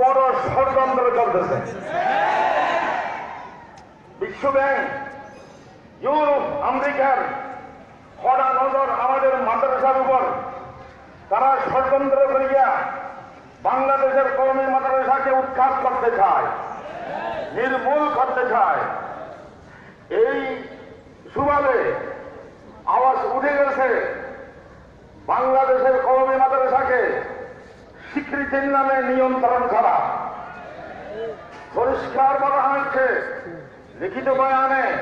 বড় ষড়যন্ত্র চলতেছে। বিশ্ব ব্যাংক, ইউরোপ, আমেরিকার কড়া নজর আমাদের মাদ্রাসার উপর। তারা ষড়যন্ত্র করিয়া বাংলাদেশের কর্মী মাদ্রাসাকে উৎখাত করতে চায়, নির্মূল করতে চায়। এই সুবাদে আওয়াজ উঠে গেছে, বাংলাদেশের কর্মী মাদ্রাসাকে নামে নিয়ন্ত্রণ করা। পরিষ্কার বলা হয়েছে, লিখিত বয়ানে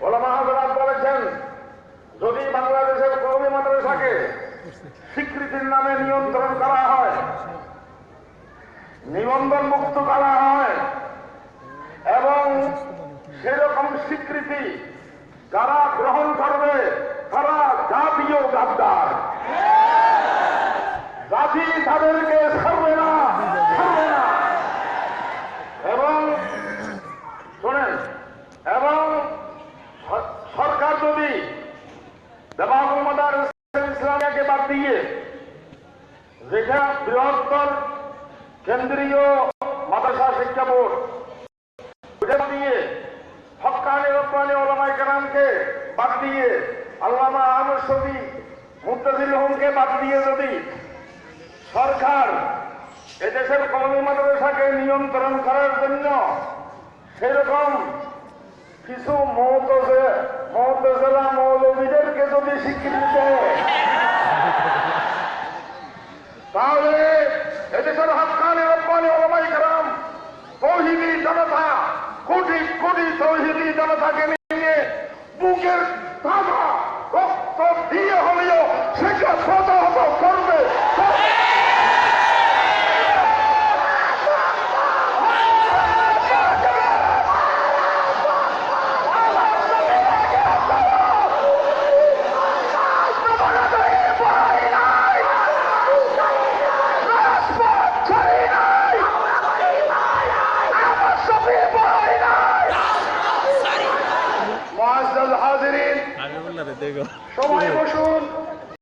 ওলামা হজরাত বলেছেন, যদি বাংলাদেশের কর্মী মাদ্রাসাকে স্বীকৃতির নামে নিয়ন্ত্রণ করা হয়, নিবন্ধন মুক্ত করা হয়, এবং সেরকম স্বীকৃতি যারা গ্রহণ করবে, তারা জাতীয় গাদ্দার। জাতি তাদেরকে ছাড়বে না ছাড়বে না এবং শোনেন এবং স- সরকার যদি দেবাবুল মাদার ইসলামিয়াকে বাদ দিয়ে যেটা বৃহত্তর কেন্দ্রীয় মাদ্রাসা শিক্ষা বোর্ড ওটা দিয়ে হকানি রব্বানি ওলামাই কালামকে বাদ দিয়ে, আল্লামা আহমদ শফি মুক্তাজির রহমকে বাদ দিয়ে যদি সরকার এদেশের কর্মী মাদ্রাসাকে নিয়ন্ত্রণ করার জন্য সেরকম কিছু মহতজেলা মৌলবীদেরকে দেয় তাহলে এদেশের হাসখানে রব্বানি ওলামাই কালাম তৌহিদি জনতা কোটি কোটি তৌহিদি জনতাকে নিয়ে বুকের তাজা রক্ত দিয়ে হলেও সেটা শত করবে সবাই বসুন।